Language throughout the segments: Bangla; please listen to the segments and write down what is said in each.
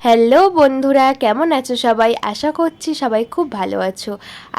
হ্যালো বন্ধুরা, কেমন আছো সবাই? আশা করছি সবাই খুব ভালো আছো।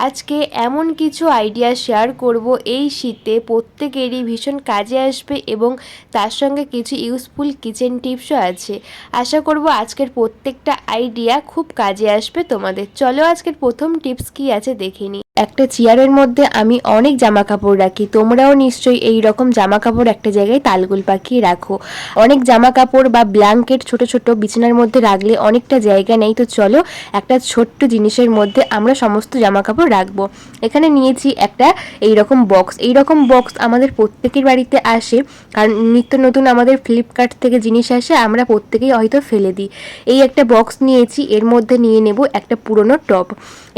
আজকে এমন কিছু আইডিয়া শেয়ার করব, এই শীতে প্রত্যেকেরই ভীষণ কাজে আসবে এবং তার সঙ্গে কিছু ইউজফুল কিচেন টিপসও আছে। আশা করব আজকের প্রত্যেকটা আইডিয়া খুব কাজে আসবে তোমাদের। চলো আজকের প্রথম টিপস কি আছে দেখে নিই। একটা চেয়ারের মধ্যে আমি অনেক জামা কাপড় রাখি। তোমরাও নিশ্চয়ই এই রকম জামা কাপড় একটা জায়গায় তালগুল পাকিয়ে রাখো। অনেক জামা কাপড় বা ব্ল্যাঙ্কেট ছোট ছোট বিছানার মধ্যে রাখলে অনেকটা জায়গা নেই। তো চলো একটা ছোট্ট জিনিসের মধ্যে আমরা সমস্ত জামা কাপড় রাখব। এখানে নিয়েছি একটা এই রকম বক্স এই রকম বক্স আমাদের প্রত্যেকের বাড়িতে আসে। কারণ নিত্য নতুন আমাদের ফ্লিপকার্ট থেকে জিনিস আসে, আমরা প্রত্যেকেই হয়তো ফেলে দিই। এই একটা বক্স নিয়েছি। এর মধ্যে নিয়ে নেব একটা পুরনো টপ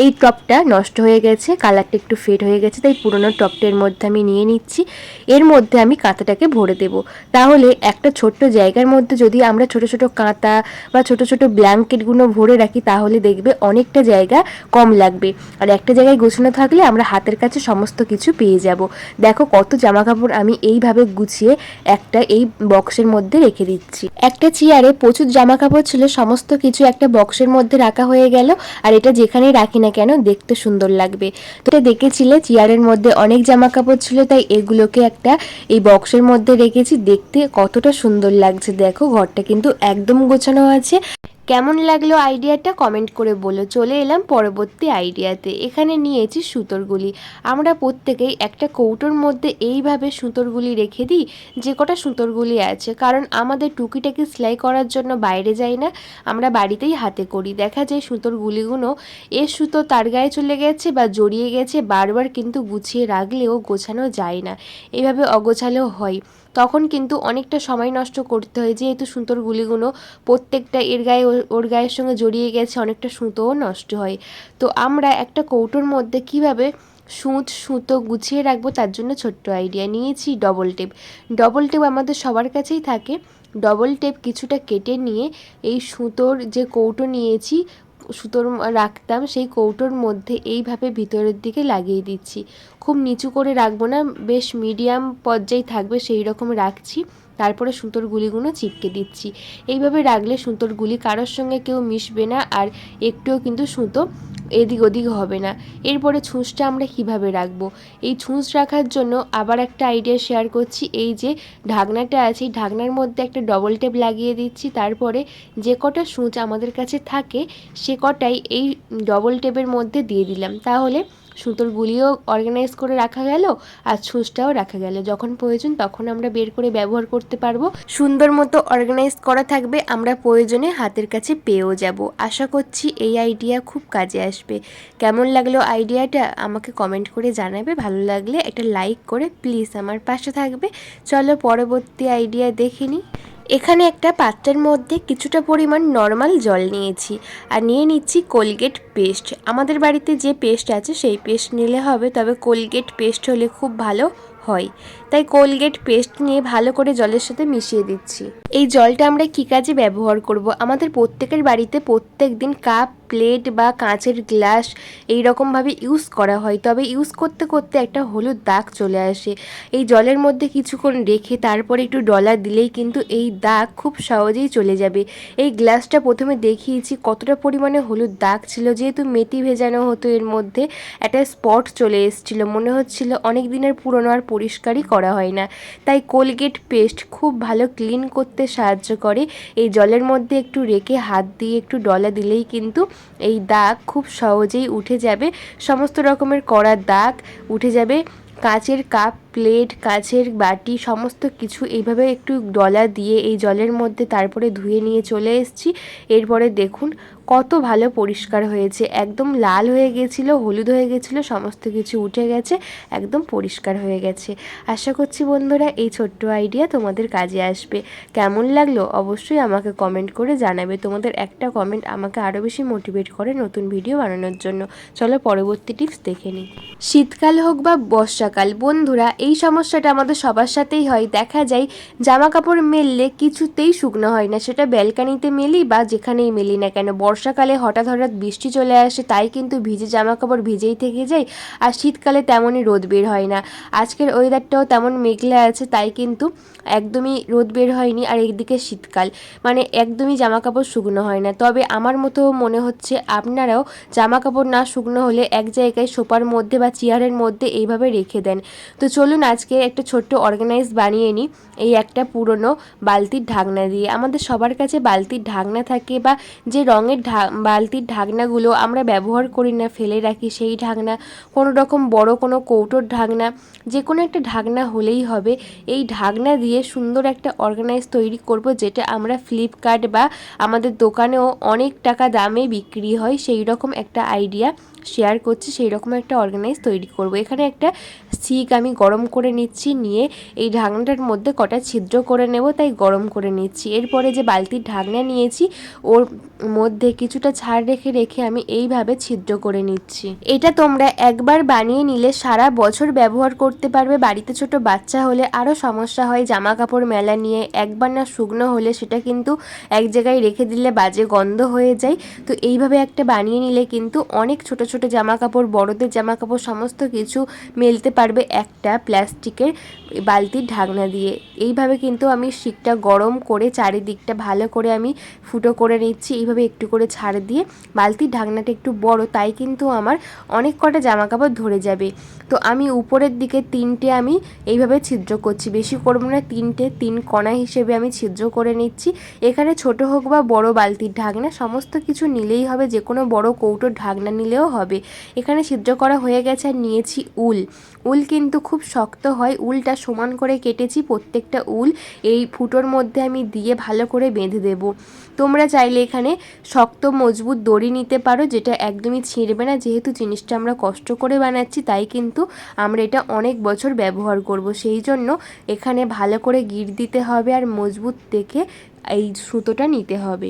এই টপটা নষ্ট হয়ে গেছে। কালারটা একটু ফেড হয়ে গেছে, তাই পুরনো টপটার মধ্যে আমি নিয়ে নিচ্ছি। এর মধ্যে আমি কাঁথাটাকে ভরে দেব। তাহলে একটা ছোট্ট জায়গার মধ্যে যদি আমরা ছোট ছোট কাঁথা বা ছোট ছোট ব্ল্যাঙ্কেটগুলো ভরে রাখি, তাহলে দেখবে অনেকটা জায়গা কম লাগবে। আর একটা জায়গায় গোছানো থাকলে আমরা হাতের কাছে সমস্ত কিছু পেয়ে যাব। দেখো কত জামা কাপড় আমি এইভাবে গুছিয়ে একটা এই বক্সের মধ্যে রেখে দিচ্ছি। একটা চেয়ারে প্রচুর জামা কাপড় ছিল, সমস্ত কিছু একটা বক্সের মধ্যে রাখা হয়ে গেল। আর এটা যেখানেই রাখি না কেন, দেখতে সুন্দর লাগবে। তো দেখেছিলে, চেয়ারের মধ্যে অনেক জামা কাপড় ছিল, তাই এগুলোকে একটা এই বক্সের মধ্যে রেখেছি। দেখতে কতটা সুন্দর লাগছে, দেখো, ঘরটা কিন্তু একদম গোছানো আছে। কেমন লাগল আইডিয়াটা কমেন্ট করে বলো। চলে এলাম পরবর্তী আইডিয়াতে। এখানে নিয়েছি সুতোরগুলি। আমরা প্রত্যেকেই একটা কৌটোর মধ্যে এইভাবে সুতোরগুলি রেখে দিই, যে কটা সুতোরগুলি আছে। কারণ আমাদের টুকিটাকি সেলাই করার জন্য বাইরে যাই না, আমরা বাড়িতেই হাতে করি। দেখা যায় সুতোরগুলিগুলো, এ সুতো তার গায়ে চলে গেছে বা জড়িয়ে গেছে, বারবার কিন্তু গুছিয়ে রাখলেও গোছানো যায় না। এইভাবে অগোছালেও হয়। তখন কিন্তু অনেকটা সময় নষ্ট করতে হয়। যেহেতু সুতোর গুলিগুলো প্রত্যেকটা এর গায়ে ওর- গায়ের সঙ্গে জড়িয়ে গেছে, অনেকটা সুতোও নষ্ট হয়। তো আমরা একটা কৌটোর মধ্যে কীভাবে সুঁচ সুতো গুছিয়ে রাখব তার জন্য ছোট্ট আইডিয়া নিয়েছি ডবল টেপ ডবল টেপ আমাদের সবার কাছেই থাকে। ডবল টেপ কিছুটা কেটে নিয়ে এই সুতোর যে কৌটো নিয়েছি সুতোর রাখতাম, সেই কৌটোর মধ্যে এইভাবে ভিতরের দিকে লাগিয়ে দিচ্ছি। খুব নিচু করে রাখব না, বেশ মিডিয়াম পর্যায়ে থাকবে, সেই রকম রাখছি। তারপরে সুতোর গুলিগুলো চিপকে দিচ্ছি। এইভাবে রাখলে সুতোর গুলি কারোর সঙ্গে কেউ মিশবে না আর একটুও কিন্তু সুতো এদিক ওদিক হবে না। এরপরে ছুঁচটা আমরা কীভাবে রাখব? এই ছুঁচ রাখার জন্য আবার একটা আইডিয়া শেয়ার করছি, এই যে ঢাকনাটা আছে, এই ঢাকনার মধ্যে একটা ডবল টেপ লাগিয়ে দিচ্ছি। তারপরে যে কটা সূচ আমাদের কাছে থাকে, সে কটাই এই ডবল টেপের মধ্যে দিয়ে দিলাম। তাহলে সুতোর গুলিও অর্গানাইজ করে রাখা গেল আর ছুঁচটাও রাখা গেল। যখন প্রয়োজন তখন আমরা বের করে ব্যবহার করতে পারব। সুন্দর মতো অর্গানাইজ করা থাকবে, আমরা প্রয়োজনে হাতের কাছে পেয়েও যাব। আশা করছি এই আইডিয়া খুব কাজে আসবে। কেমন লাগল আইডিয়াটা আমাকে কমেন্ট করে জানাবে। ভালো লাগলে একটা লাইক করে প্লিজ আমার পাশে থাকবে। চলো পরবর্তী আইডিয়া দেখে নিই। এখানে একটা পাত্রের মধ্যে কিছুটা পরিমাণ নর্মাল জল নিয়েছি আর নিয়ে নিচ্ছি কোলগেট পেস্ট আমাদের বাড়িতে যে পেস্ট আছে সেই পেস্ট নিলে হবে, তবে কোলগেট পেস্ট হলে খুব ভালো হয়। তাই কোলগেট পেস্ট নিয়ে ভালো করে জলের সাথে মিশিয়ে দিচ্ছি। এই জলটা আমরা কী কাজে ব্যবহার করব? আমাদের প্রত্যেকের বাড়িতে প্রত্যেক দিন কাপ প্লেট বা কাঁচের গ্লাস এই রকমভাবে ইউজ করা হয়। তবে ইউজ করতে করতে একটা হলুদ দাগ চলে আসে। এই জলের মধ্যে কিছুক্ষণ রেখে তারপরে একটু ডলা দিলেই কিন্তু এই দাগ খুব সহজেই চলে যাবে। এই গ্লাসটা প্রথমে দেখিয়েছি কতটা পরিমাণে হলুদ দাগ ছিল। যেহেতু মেথি ভেজানো হতো, এর মধ্যে একটা স্পট চলে এসেছিল। মনে হচ্ছিল অনেক দিনের পুরনো আর পরিষ্কারই করা হয় না। তাই কোলগেট পেস্ট খুব ভালো ক্লিন করতে সাহায্য করে। এই জলের মধ্যে একটু রেখে হাত দিয়ে একটু ডলা দিলেই কিন্তু এই দাগ খুব সহজেই উঠে যাবে। সমস্ত রকমের কড়া দাগ উঠে যাবে। কাঁচের কাপ প্লেট, কাচের বাটি, সমস্ত কিছু এইভাবে একটু ডলা দিয়ে এই জলের মধ্যে তারপরে ধুয়ে নিয়ে চলে এসেছি। এরপরে দেখুন কত ভালো পরিষ্কার হয়েছে। একদম লাল হয়ে গেছিল, হলুদ হয়ে গেছিল, সমস্ত কিছু উঠে গেছে, একদম পরিষ্কার হয়ে গেছে। আশা করছি বন্ধুরা এই ছোট্ট আইডিয়া তোমাদের কাজে আসবে। কেমন লাগল অবশ্যই আমাকে কমেন্ট করে জানাবে। তোমাদের একটা কমেন্ট আমাকে আরও বেশি মোটিভেট করে নতুন ভিডিও বানানোর জন্য। চলো পরবর্তী টিপস দেখে নিই। শীতকাল হোক বা বর্ষাকাল, বন্ধুরা এই সমস্যাটা আমাদের সবার সাথেই হয়। দেখা যায় জামা কাপড় মেললে কিছুতেই শুকনো হয় না। সেটা ব্যালকানিতে মেলি বা যেখানেই মেলি না কেন। বর্ষাকালে হঠাৎ হঠাৎ বৃষ্টি চলে আসে, তাই কিন্তু ভিজে জামা কাপড় ভিজেই থেকে যায় আর শীতকালে তেমনই রোদ বের হয় না। আজকের ওয়েদারটাও তেমন মেঘলা আছে, তাই কিন্তু একদমই রোদ বের হয়নি আর একদিকে শীতকাল। মানে একদমই জামা কাপড় শুকনো হয় না। তবে আমার মতো মনে হচ্ছে আপনারাও জামা কাপড় না শুকনো হলে এক জায়গায় সোপার মধ্যে বা চেয়ারের মধ্যে এইভাবে রেখে দেন। তো চলুন আজকে একটা ছোট্ট অর্গানাইজ বানিয়ে নিই এই একটা পুরনো বালতির ঢাকনা দিয়ে। আমাদের সবার কাছে বালতির ঢাকনা থাকে বা যে রঙের ঢা, বালতির ঢাকনাগুলো আমরা ব্যবহার করি না, ফেলে রাখি সেই ঢাকনা, কোনো রকম বড় কোনো কৌটোর ঢাকনা, যে কোনো একটা ঢাকনা হলেই হবে। এই ঢাকনা দিয়ে সুন্দর একটা অর্গানাইজ তৈরি করব যেটা আমরা ফ্লিপকার্ট বা আমাদের দোকানেও অনেক টাকা দামে বিক্রি হয়, সেই রকম একটা আইডিয়া শেয়ার করছি, সেই রকম একটা অর্গানাইজ তৈরি করব। এখানে একটা সিক আমি গরম করে নিচ্ছি, নিয়ে এই ঢাকনাটার মধ্যে কটা ছিদ্র করে নেব, তাই গরম করে নিচ্ছি। এরপরে যে বালতির ঢাকনা নিয়েছি, ওর মধ্যে কিছুটা ছাড় রেখে রেখে আমি এইভাবে ছিদ্র করে নিচ্ছি। এটা তোমরা একবার বানিয়ে নিলে সারা বছর ব্যবহার করতে পারবে। বাড়িতে ছোট বাচ্চা হলে আরও সমস্যা হয় জামা কাপড় মেলা নিয়ে একবার না শুকনো হলে সেটা কিন্তু এক জায়গায় রেখে দিলে বাজে গন্ধ হয়ে যায়। তো এইভাবে একটা বানিয়ে নিলে কিন্তু অনেক ছোট ছোট জামা কাপড় বড়দের জামা কাপড় সমস্ত কিছু মেলতে পারবে একটা প্লাস্টিকের বালতির ঢাকনা দিয়ে। এইভাবে কিন্তু আমি শিকটা গরম করে চারিদিকটা ভালো করে আমি ফুটো করে নিচ্ছি। এইভাবে একটু করে ছাড় দিয়ে বালতির ঢাকনাটা একটু বড়, তাই কিন্তু আমার অনেক কটা জামা কাপড় ধরে যাবে। তো আমি উপরের দিকে তিনটে আমি এইভাবে ছিদ্র করছি। বেশি করব না, তিনটে, তিন কণা হিসেবে আমি ছিদ্র করে নিচ্ছি। এখানে ছোট হোক বা বড় বালতির ঢাকনা, সমস্ত কিছু নিলেই হবে। যে কোনো বড় কৌটোর ঢাকনা নিলেও হবে। এখানে ছিদ্র করা হয়ে গেছে আর নিয়েছি উল। উল কিন্তু খুব শক্ত হয়। উলটা সমান করে কেটেছি প্রত্যেকটা উল। এই ফুটোর মধ্যে আমি দিয়ে ভালো করে বেঁধে দেব। তোমরা চাইলে এখানে শক্ত মজবুত দড়ি নিতে পারো, যেটা একদমই ছিঁড়বে না। যেহেতু জিনিসটা আমরা কষ্ট করে বানাচ্ছি, তাই কিন্তু আমরা এটা অনেক বছর ব্যবহার করব। সেই জন্য এখানে ভালো করে গিট দিতে হবে আর মজবুত দেখে এই সুতোটা নিতে হবে।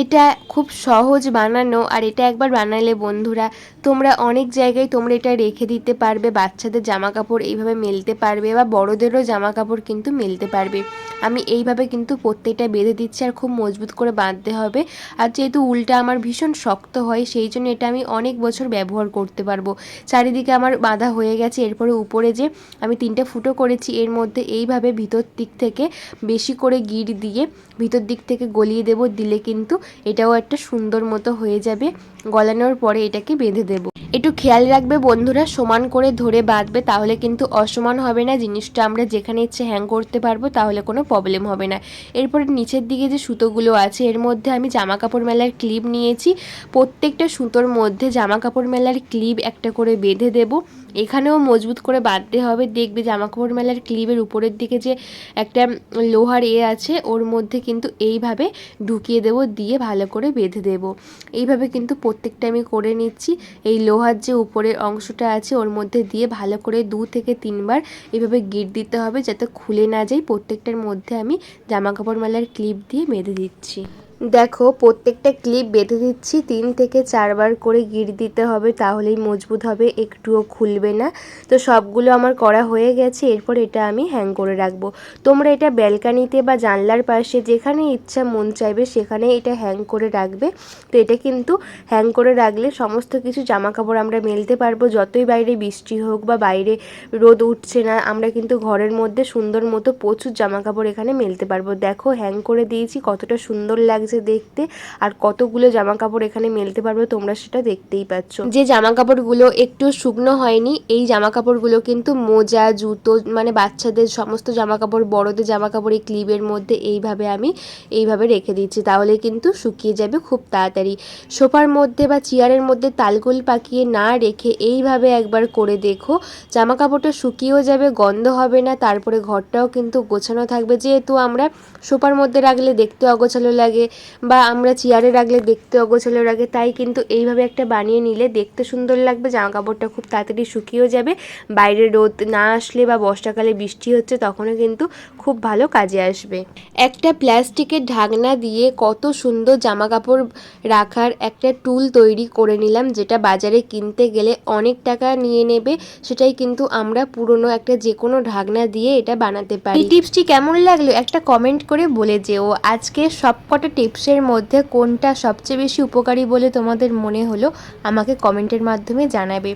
এটা খুব সহজ বানানো আর এটা একবার বানালে বন্ধুরা, তোমরা অনেক জায়গায় তোমরা এটা রেখে দিতে পারবে, বাচ্চাদের জামা কাপড় এইভাবে মেলতে পারবে বা বড়দেরও জামা কাপড় কিন্তু মেলতে পারবে। আমি এইভাবে কিন্তু প্রত্যেকটা বেঁধে দিচ্ছি আর খুব মজবুত করে বাঁধতে হবে। আর যেহেতু উলটা আমার ভীষণ শক্ত হয়, সেই জন্য এটা আমি অনেক বছর ব্যবহার করতে পারব। চারিদিকে আমার বাঁধা হয়ে গেছে, এরপরে উপরে যে আমি তিনটে ফুটো করেছি, এর মধ্যে এইভাবে ভিতর দিক থেকে বেশি করে গিট দিয়ে ভিতর দিক থেকে গলিয়ে দেব, দিলে কিন্তু এটাও একটা সুন্দর মতো হয়ে যাবে। গলানোর পরে এটাকে বেঁধে দেব। একটু খেয়াল রাখবে বন্ধুরা, সমান করে ধরে বাঁধবে তাহলে কিন্তু অসমান হবে না। জিনিসটা আমরা যেখানে ইচ্ছে হ্যাং করতে পারব তাহলে কোনো প্রবলেম হবে না। এরপরে নিচের দিকে যে সুতোগুলো আছে, এর মধ্যে আমি জামা কাপড় মেলার ক্লিপ নিয়েছি। প্রত্যেকটা সুতোর মধ্যে জামা কাপড় মেলার ক্লিপ একটা করে বেঁধে দেব। এখানেও মজবুত করে বাঁধতে হবে। দেখবে জামা কাপড় মেলার ক্লিপের উপরের দিকে যে একটা লোহার এ আছে, ওর মধ্যে কিন্তু এইভাবে ঢুকিয়ে দেব, দিয়ে ভালো করে বেঁধে দেব। এইভাবে কিন্তু প্রত্যেকটা আমি করে নিচ্ছি। এই লোহার যে উপরের অংশটা আছে, ওর মধ্যে দিয়ে ভালো করে দু থেকে তিনবার এইভাবে গিট দিতে হবে, যাতে খুলে না যায়। প্রত্যেকটার মধ্যে আমি জামা কাপড় মেলার ক্লিপ দিয়ে বেঁধে দিচ্ছি। দেখো, প্রত্যেকটা ক্লিপ বেঁধে দিচ্ছি, তিন থেকে চারবার করে গিট দিতে হবে, তাহলেই মজবুত হবে, একটুও খুলবে না। তো সবগুলো আমার করা হয়ে গেছে, এরপর এটা আমি হ্যাং করে রাখব। তোমরা এটা ব্যালকানিতে বা জানলার পাশে যেখানে ইচ্ছা মন চাইবে, সেখানে এটা হ্যাং করে রাখবে। তো এটা কিন্তু হ্যাং করে রাখলে সমস্ত কিছু জামা কাপড় আমরা মেলতে পারব, যতই বাইরে বৃষ্টি হোক বা বাইরে রোদ উঠছে না, আমরা কিন্তু ঘরের মধ্যে সুন্দর মতো প্রচুর জামা কাপড় এখানে মেলতে পারব। দেখো হ্যাং করে দিয়েছি, কতটা সুন্দর লাগছে। দেখতে আর কতগুলো জামা কাপড় এখানে মেলতে পারবে তোমরা সেটা দেখতেই পাচ্ছ। যে জামা কাপড়গুলো একটু শুকনো হয়নি, এই জামা কাপড়গুলো কিন্তু মোজা, জুতো মানে বাচ্চাদের সমস্ত জামা কাপড় বড়দের জামা কাপড় এই ক্লিপের মধ্যে এইভাবে আমি এইভাবে রেখে দিচ্ছি, তাহলে কিন্তু শুকিয়ে যাবে খুব তাড়াতাড়ি। সোফার মধ্যে বা চেয়ারের মধ্যে তালগোল পাকিয়ে না রেখে এইভাবে একবার করে দেখো জামা কাপড়টা শুকিয়েও যাবে, গন্ধ হবে না, তারপরে ঘরটাও কিন্তু গোছানো থাকবে, যেহেতু আমরা সোফার মধ্যে রাখলে দেখতে অগোছালো লাগে বা আমরা চেয়ারে রাখলে দেখতে অগোছালো লাগে, তাই কিন্তু এইভাবে একটা বানিয়ে নিলে দেখতে সুন্দর লাগবে জামা কাপড়টা খুব তাড়াতাড়ি শুকিয়েও যাবে, বাইরে রোদ না আসলে বা বর্ষাকালে বৃষ্টি হচ্ছে তখনও কিন্তু খুব ভালো কাজে আসবে। একটা প্লাস্টিকের ঢাকনা দিয়ে কত সুন্দর জামা কাপড় রাখার একটা টুল তৈরি করে নিলাম, যেটা বাজারে কিনতে গেলে অনেক টাকা নিয়ে নেবে, সেটাই কিন্তু আমরা পুরনো একটা যে কোনো ঢাকনা দিয়ে এটা বানাতে পারি। টিপসটি কেমন লাগল একটা কমেন্ট করে বলে যেও। আজকে সবকটা টিপসের মধ্যে কোনটা সবচেয়ে বেশি উপকারী বলে তোমাদের মনে হলো, আমাকে কমেন্টের মাধ্যমে জানাবে।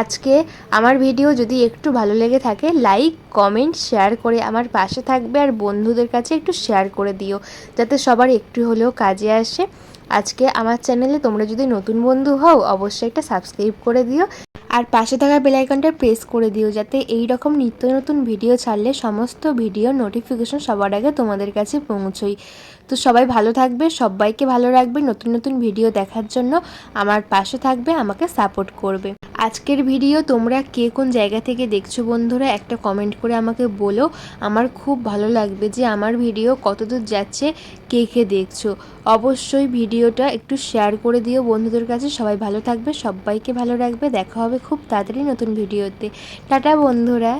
আজকে আমার ভিডিও যদি একটু ভালো লেগে থাকে, লাইক, কমেন্ট, শেয়ার করে আমার পাশে থাকবে আর বন্ধুদের কাছে একটু শেয়ার করে দিও, যাতে সবার একটু হলেও কাজে আসে। আজকে আমার চ্যানেলে তোমরা যদি নতুন বন্ধু হও, অবশ্যই একটা সাবস্ক্রাইব করে দিও। আর পাশে থাকা বেলাইকনটা প্রেস করে দিও, যাতে এই রকম নিত্য নতুন ভিডিও ছাড়লে সমস্ত ভিডিও নোটিফিকেশন সবার আগে তোমাদের কাছে পৌঁছই। তো সবাই ভালো থাকবে, সবাইকে ভালো রাখবে, নতুন নতুন ভিডিও দেখার জন্য আমার পাশে থাকবে, আমাকে সাপোর্ট করবে। আজকের ভিডিও তোমরা কে কোন জায়গা থেকে দেখছ বন্ধুরা, একটা কমেন্ট করে আমাকে বলো। আমার খুব ভালো লাগবে যে আমার ভিডিও কতদূর যাচ্ছে, কে কে দেখছ। অবশ্যই ভিডিওটা একটু শেয়ার করে দিও বন্ধুদের কাছে। সবাই ভালো থাকবে, সবাইকে ভালো রাখবে। দেখা হবে খুব তাড়াতাড়ি নতুন ভিডিওতে। টাটা বন্ধুরা।